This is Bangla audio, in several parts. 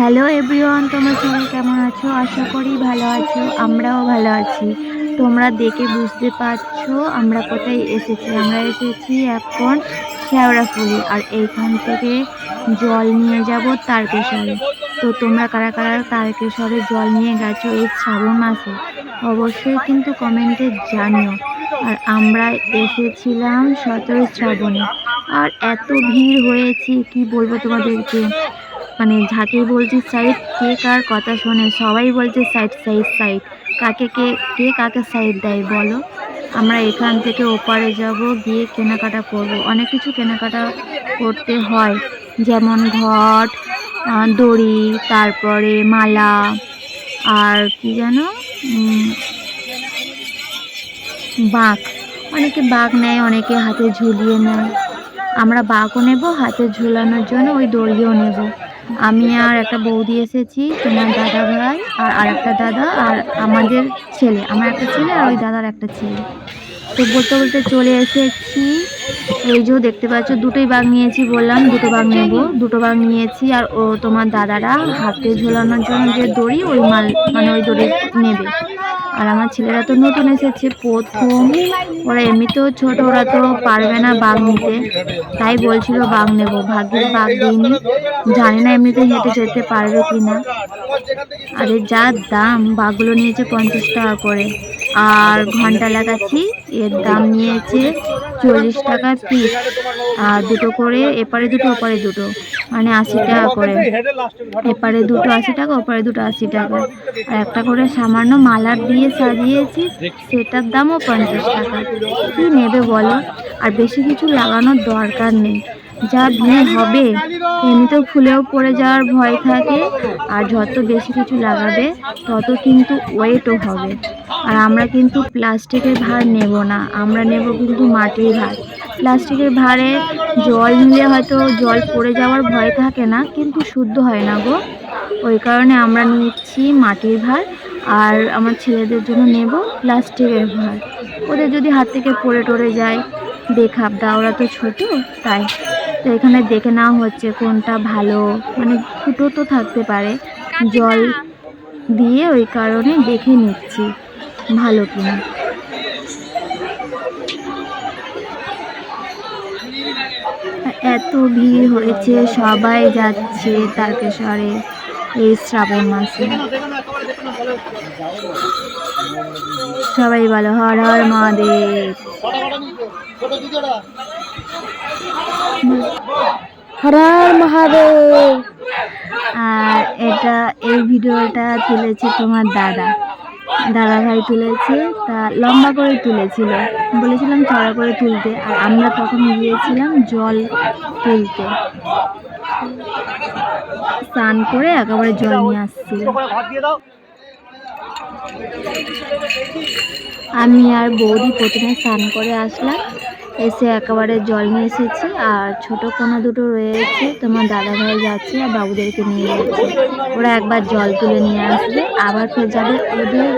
হ্যালো এভরিওয়ান তোমরা সবাই কেমন আছো? আশা করি ভালো আছো, আমরাও ভালো আছি। তোমরা দেখে বুঝতে পারছ আমরা কোথায় এসেছি। আমরা এসেছি এখন শেওড়াফুলি আর এইখান থেকে জল নিয়ে যাব তারকেশ্বরে। তো তোমরা কারা কারা তারকেশ্বরে জল নিয়ে গেছো এই শ্রাবণ মাসে, অবশ্যই কিন্তু কমেন্টে জানিও। আর আমরা এসেছিলাম সতেরো শ্রাবণে। আর এত ভিড় হয়েছে, কি বলব তোমাদেরকে? মানে যাকে বলছি সাইড কে কার কথা শোনে, সবাই বলছে সাইড সাইড সাইড কাকে কে কে কাকে সাইড দেয় বলো? আমরা এখান থেকে ওপারে যাব, গিয়ে কেনাকাটা করব। অনেক কিছু কেনাকাটা করতে হয়, যেমন ঘট দড়ি, তারপরে মালা, আর কি যেন বাঁক অনেকে বাঘ নেয়, অনেকে হাতে ঝুলিয়ে নেয়। আমরা বাঘও নেব, হাতে ঝুলানোর জন্য ওই দড়িও নেব। আমি আর একটা বৌদি এসেছি, তোমার দাদা ভাই আর আর একটা দাদা আর আমাদের ছেলে, আমার একটা ছেলে আর ওই দাদার একটা ছেলে। তো বলতে বলতে চলে এসেছি। এই যে দেখতে পাচ্ছ, দুটোই বাঘ নিয়েছি বললাম, দুটো বাঘ নেব। দুটো বাঘ নিয়েছি আর ও তোমার দাদারা হাতে ঝোলানোর জন্য যে দড়ি, ওই মাল মানে ওই দড়ি নেবে। আর আমার ছেলেরা তো নতুন এসেছে, প্রথম। ওরা এমনিতেও ছোট, ওরা তো পারবে না বাঘ নিতে। তাই বলছিল বাঘ নেব। ভাগ্যের বাঘ দিইনি। জানি না এমনিতে হেঁটে যেতে পারবে কি না আরে যা দাম, বাঘগুলো নিয়েছে পঞ্চাশ টাকা করে। আর ঘণ্টা লাগাচ্ছি, এর দাম নিয়েছে চল্লিশ টাকা পিস। আর দুটো করে, এপারে দুটো, ওপারে দুটো। মানে আশি টাকা করে। এপারে দুটো আশি টাকা ওপারে দুটো আশি টাকা আর একটা করে সামান্য মালার দিয়ে সাজিয়েছি সেটার দামও পঞ্চাশ টাকা। কী নেবে বলো? আর বেশি কিছু লাগানোর দরকার নেই। যা ভিড় হবে এমনিতেও ফুলেও পড়ে যাওয়ার ভয় থাকে। আর যত বেশি কিছু লাগাবে, তত কিন্তু ওয়েটও হবে। আর আমরা কিন্তু প্লাস্টিকের ভার নেব না, আমরা নেব কিন্তু মাটির ভার। প্লাস্টিকের ভারে জল নিলে হয়তো জল পড়ে যাওয়ার ভয় থাকে না, কিন্তু শুদ্ধ হয় না গো। ওই কারণে আমরা নিচ্ছি মাটির ভার, আর আমার ছেলেদের জন্য নেব প্লাস্টিকের ভার। ওদের যদি হাত থেকে পড়ে টড়ে যায় দেখাব দা ওরা তো ছোটো, তাই। তো এখানে দেখে নেওয়া হচ্ছে কোনটা ভালো। মানে ফুটো তো থাকতে পারে। জল দিয়ে ওই কারণে দেখে নিচ্ছি ভালো কিনা। এত ভিড় হয়েছে সবাই যাচ্ছে তারকেশ্বরে এই শ্রাবণ মাসে। সবাই বলো হর হর মহাদেব। হর হর মহাদেব। আর এটা, এই ভিডিওটা তুলেছে তোমার দাদা। দাদা ভাই তুলেছে, তা লম্বা করে তুলেছিল। বলেছিলাম চড়া করে তুলতে, আর আমরা তখন গিয়েছিলাম জল তুলতে। স্নান করে একেবারে জল নিয়ে আসছিল। আমি আর বৌদি প্রথমে স্নান করে আসলাম। এসে একেবারে জল নিয়ে এসেছি আর ছোট কোনা দুটো রয়েছে। তোমার দাদা ভাই যাচ্ছে আর বাবুদেরকে নিয়ে যাচ্ছে। ওরা একবার জল তুলে নিয়ে আসবে। আবার ফের যাবে ওদের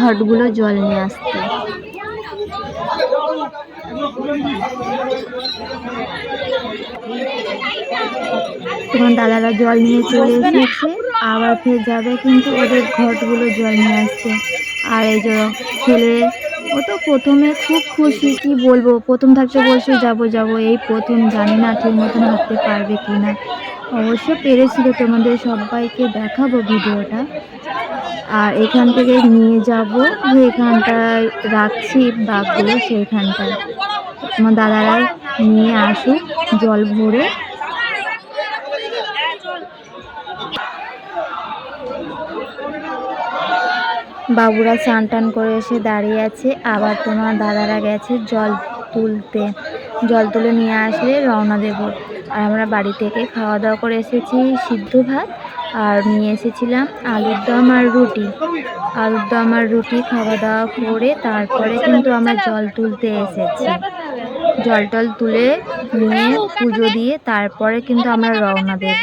ঘটগুলো জল নিয়ে আসতে। তোমার দাদারা জল নিয়ে চলে এসেছে। আবার ফের যাবে কিন্তু ওদের ঘটগুলো জল নিয়ে আসছে আর এই যে ছেলে ও তো প্রথমে খুব খুশি, কি বলব? প্রথম থাকতে বলছে, যাব যাব। এই প্রথম জানি না ঠিক মতন হাঁটতে পারবে কি না। অবশ্য পেরেছিল তোমাদের সবাইকে দেখাবো ভিডিওটা। আর এখান থেকে নিয়ে যাব, এখানটায় রাখছি বাঘগুলো, সেইখানটায়। আমার দাদারা নিয়ে আসুক, জল ভরে। বাবুরা স্নান টান করে এসে দাঁড়িয়ে আছে। আবার তোমার দাদারা গেছে জল তুলতে। জল তুলে নিয়ে আসলে রওনা দেব। আর আমরা বাড়ি থেকে খাওয়া দাওয়া করে এসেছি সিদ্ধ ভাত আর নিয়ে এসেছিলাম আলুর দম আর রুটি। আলুর দম আর রুটি খাওয়া দাওয়া করে তারপরে কিন্তু আমরা জল তুলতে এসেছি। জল টল তুলে নিয়ে পুজো দিয়ে তারপরে কিন্তু আমরা রওনা দেব।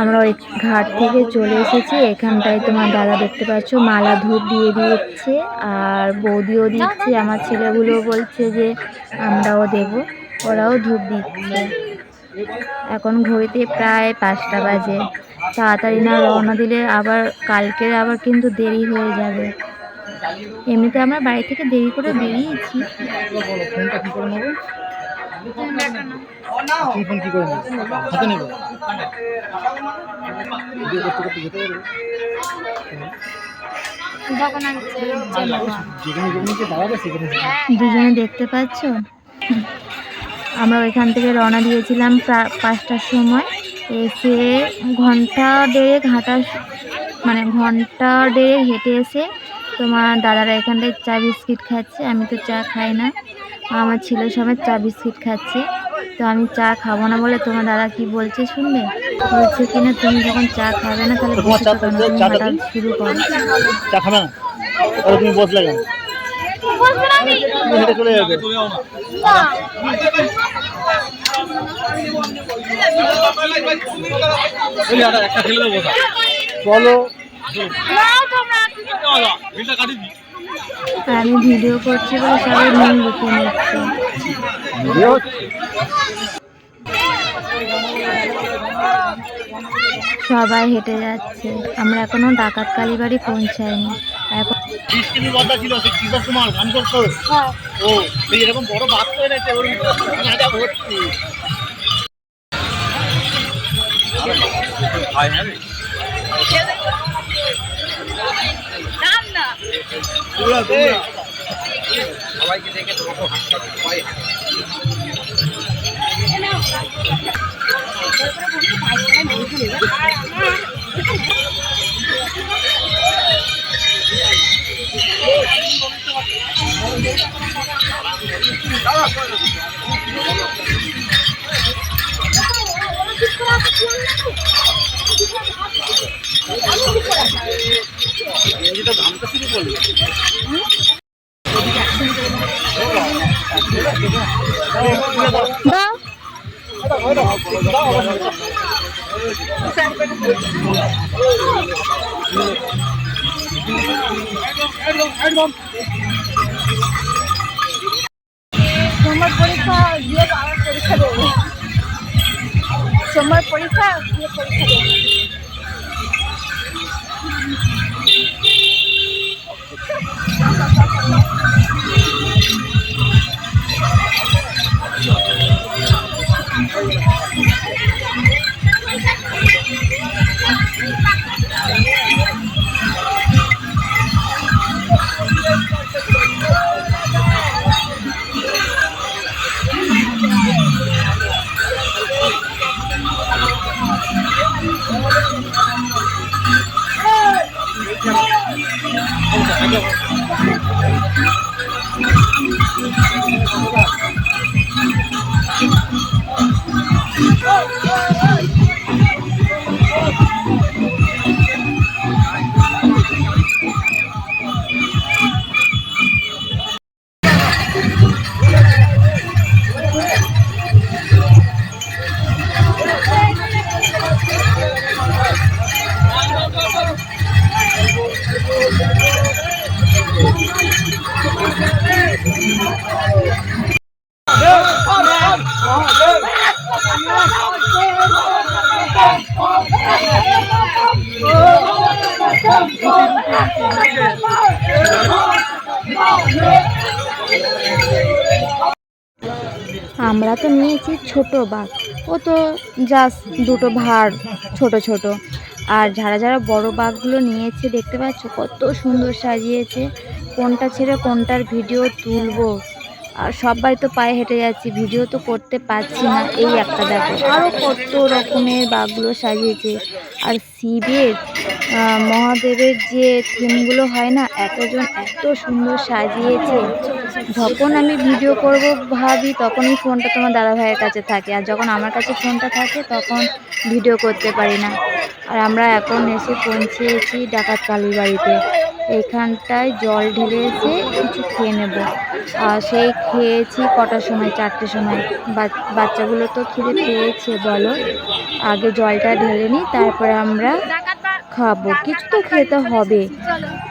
আমরা ওই ঘাট থেকে চলে এসেছি। এখানটায় তোমার দাদা দেখতে পাচ্ছ, মালা ধূপ দিয়ে দিচ্ছে আর বৌদিও দিচ্ছে, আমার ছেলেগুলো বলছে যে আমরাও দেব, ওরাও ধূপ দিচ্ছে। এখন ঘড়িতে প্রায় পাঁচটা বাজে। তাড়াতাড়ি না রওনা দিলে আবার, কালকের আবার কিন্তু দেরি হয়ে যাবে। এমনিতে আমরা বাড়ি থেকে দেরি করে বেরিয়েছি। কি করে হাতে নেব। দুজনে দেখতে পাচ্ছ? আমরা ওইখান থেকে রওনা দিয়েছিলাম পাঁচটার সময়। এসে ঘণ্টা দেড়েক হাঁটা মানে ঘণ্টা দেড়েক হেঁটে এসে তোমার দাদারা এখানটায় চা বিস্কিট খাচ্ছে। আমি তো চা খাই না। আমার ছেলে সবাই চা বিস্কিট খাচ্ছে। তো আমি চা খাব না বলে তোমার দাদা কি বলছে শুনবে? বলছে কিনা তুমি যখন চা খাবে না তাহলে বসে শুরু করো। চা খাবে না? তাহলে তুমি বসলে কেন? চলে যাবে। চলো আমি ভিডিও করছি বলে সবাই নুন লুকিয়ে নিচ্ছে? সবাই হেঁটে যাচ্ছে। আমরা এখনও ডাকাত কালীবাড়ি পৌঁছাইনি। এখন বিশ কেজি বদলা ছিল সে কিশোর কুমার গান করতো ও সেই এরকম বড় বাদ করে নিয়েছে ওর ভিতরে গাঁজা ভর্তি এটা ঘামতে শুরু করল। দাও সোমবার পরীক্ষা দিয়ে আবার পরীক্ষা দেবো সোমবার পরীক্ষা দিয়ে পরীক্ষা দেবো আমরা তো নিয়েছি ছোট বাঘ। ও তো জাস্ট দুটো ভার ছোট ছোট। আর যারা যারা বড় বাঘগুলো নিয়েছে, দেখতে পাচ্ছ কত সুন্দর সাজিয়েছে। কোনটা ছেড়ে কোনটার ভিডিও তুলবো। আর সবাই তো পায়ে হেঁটে যাচ্ছি, ভিডিও তো করতে পারছি না, এই একটা দেখো। আরও কত রকমের বাঘগুলো সাজিয়েছে। আর শিবের মহাদেবের যে থিমগুলো হয় না, এতজন এত সুন্দর সাজিয়েছে। যখন আমি ভিডিও করব ভাবি, তখনই ফোনটা তোমার দাদা ভাইয়ের কাছে থাকে। আর যখন আমার কাছে ফোনটা থাকে, তখন ভিডিও করতে পারি না। আর আমরা এখন এসে পৌঁছেছি ডাকাত বাড়িতে। এইখানটায় জল ঢেলে এসে কিছু খেয়ে নেব। আর সেই খেয়েছি কটার সময়? চারটের সময়। বাচ্চাগুলো তো খিদে পেয়েছে, বলো। আগে জলটা ঢেলে নিই, তারপরে আমরা খাব। কিছু তো খেতে হবে।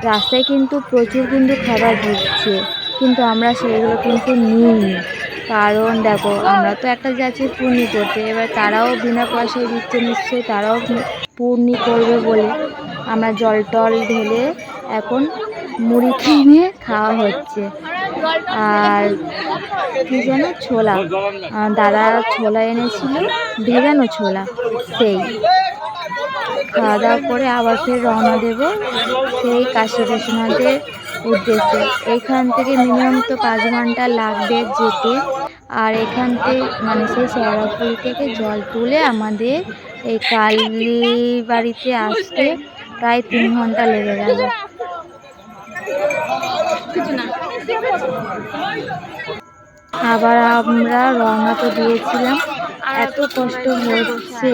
রাস্তায় কিন্তু প্রচুর কিন্তু খাবার দিচ্ছে কিন্তু আমরা সেগুলো কিন্তু নিইনি। কারণ দেখো, আমরা তো একটা যাচ্ছি পূর্ণি করতে। এবার তারাও বিনা পয়সায় দিচ্ছে নিশ্চয়ই, তারাও পূর্ণি করবে বলে। আমরা জল টল ঢেলে এখন মুড়ি কিনে খাওয়া হচ্ছে। আর কি যেন ছোলা দাদা ছোলা এনেছিল, ভেজানো ছোলা, সেই। খাওয়া দাওয়া করে আবার ফের রওনা দেব, সেই কাশী বিশ্বনাথের উদ্দেশ্যে। এইখান থেকে মিনিমাম তো পাঁচ ঘণ্টা লাগবে যেতে। আর এখান থেকে মানে সেই শেওড়াফুল থেকে জল তুলে আমাদের এই কালী বাড়িতে আসতে প্রায় তিন ঘণ্টা লেগে গেল। আবার আমরা রওনা তো দিয়েছিলাম। এত কষ্ট হচ্ছে।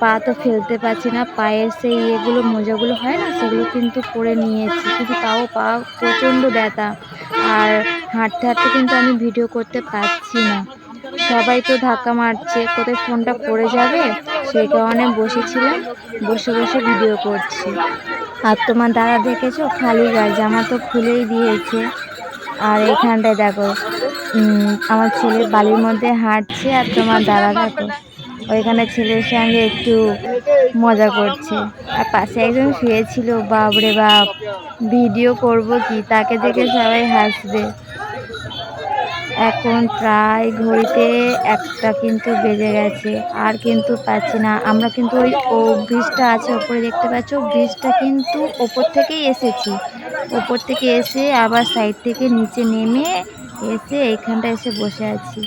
পা তো ফেলতে পারছি না। পায়ের সেই ইয়েগুলো, মোজাগুলো হয় না, সেগুলো কিন্তু পরে নিয়েছি। কিন্তু তাও পা প্রচণ্ড ব্যথা। আর হাঁটতে হাঁটতে কিন্তু আমি ভিডিও করতে পারছি না। সবাই তো ধাক্কা মারছে, কোথায় ফোনটা পড়ে যাবে? সেই কারণে বসেছিলাম, বসে বসে ভিডিও করছি। আর তোমার দাদা দেখেছ? খালি গায়ে জামা তো খুলেই দিয়েছে। আর এখানটায় দেখো আমার ছেলে বালির মধ্যে হাঁটছে আর তোমার দাদা দেখো, ওইখানে ছেলের সঙ্গে একটু মজা করছে। আর পাশে একজন শুয়েছিল, বাপরে বাপ ভিডিও করব কি? তাকে দেখে সবাই হাসবে। এখন প্রায় ঘড়িতে একটা কিন্তু বেজে গেছে, আর কিন্তু পাচ্ছি না। আমরা কিন্তু ওই ও ব্রিজটা আছে ওপরে দেখতে পাচ্ছ, ব্রিজটা কিন্তু ওপর থেকেই এসেছি। ওপর থেকে এসে আবার সাইড থেকে নিচে নেমে এসে এইখানটা এসে বসে আছি।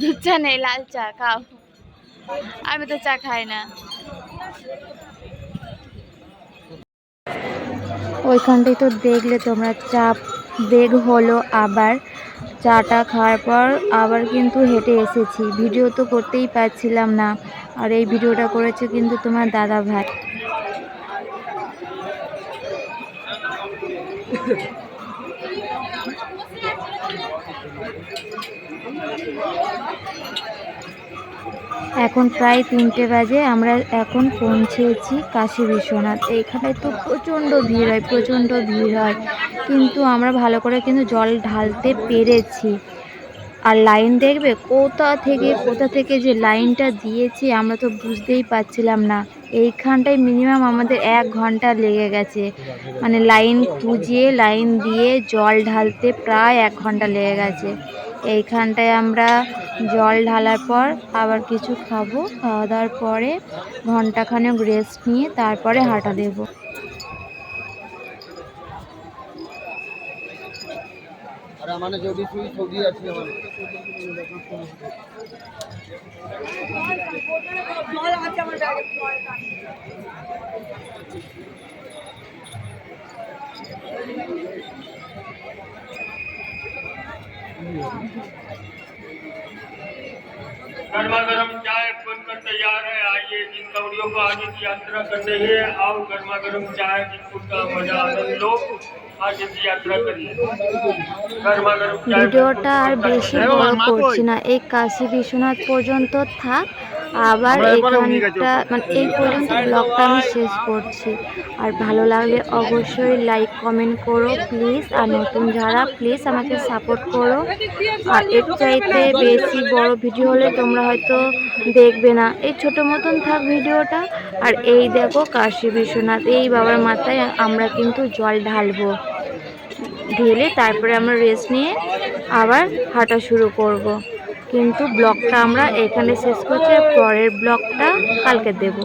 দুধ চা নেই লাল চা, খাও। আমি তো চা খাই না। ওইখানটায় তো দেখলে তোমরা চা বেগ হলো আবার। চাটা খাওয়ার পর আবার কিন্তু হেঁটে এসেছি। ভিডিও তো করতেই পারছিলাম না। আর এই ভিডিওটা করেছে কিন্তু তোমার দাদা ভাই। এখন প্রায় তিনটে বাজে, আমরা এখন পৌঁছেছি কাশী বিশ্বনাথ। এইখানে তো প্রচণ্ড ভিড় হয়, প্রচণ্ড ভিড় হয়। কিন্তু আমরা ভালো করে কিন্তু জল ঢালতে পেরেছি। আর লাইন দেখবে, কোথা থেকে কোথা থেকে যে লাইনটা দিয়েছি আমরা তো বুঝতেই পারছিলাম না। এইখানটায় মিনিমাম আমাদের এক ঘণ্টা লেগে গেছে। মানে লাইন খুঁজিয়ে, লাইন দিয়ে জল ঢালতে প্রায় এক ঘণ্টা লেগে গেছে। এইখানটায় আমরা জল ঢালার পর আবার কিছু খাব, খাওয়া দাওয়ার পরে ঘন্টাখানেক রেস্ট নিয়ে তারপরে হাঁটা দেবো। আরে মানে गर्मा गर्म चाय बनकर तैयार है आइए जिन दौड़ियों को आगे की यात्रा करनी है आओ गर्मा गर्म चाय बिस्कुट का मजा आनंद लो आगे की यात्रा करिए गर्मा गर्म चाय ভিডিওটা আর বেশি বড় করছি না এই কাশী বিশ্বনাথ পর্যন্ত থাক আবার এইখানটা মানে এই পর্যন্ত ব্লগটা আমি শেষ করছি। আর ভালো লাগলে অবশ্যই লাইক কমেন্ট করো প্লিজ আর নতুন যারা প্লিজ আমাকে সাপোর্ট করো। আর এর চাইতে বেশি বড় ভিডিও হলে তোমরা হয়তো দেখবে না। এই ছোট মতন থাক ভিডিওটা। আর এই দেখো কাশী বিশ্বনাথ এই বাবার মাথায় আমরা কিন্তু জল ঢালবো। ঢেলে তারপরে আমরা রেস্ট নিয়ে আবার হাঁটা শুরু করব। কিন্তু ব্লগটা আমরা এখানে শেষ করছি পরের ব্লগটা কালকে দেব।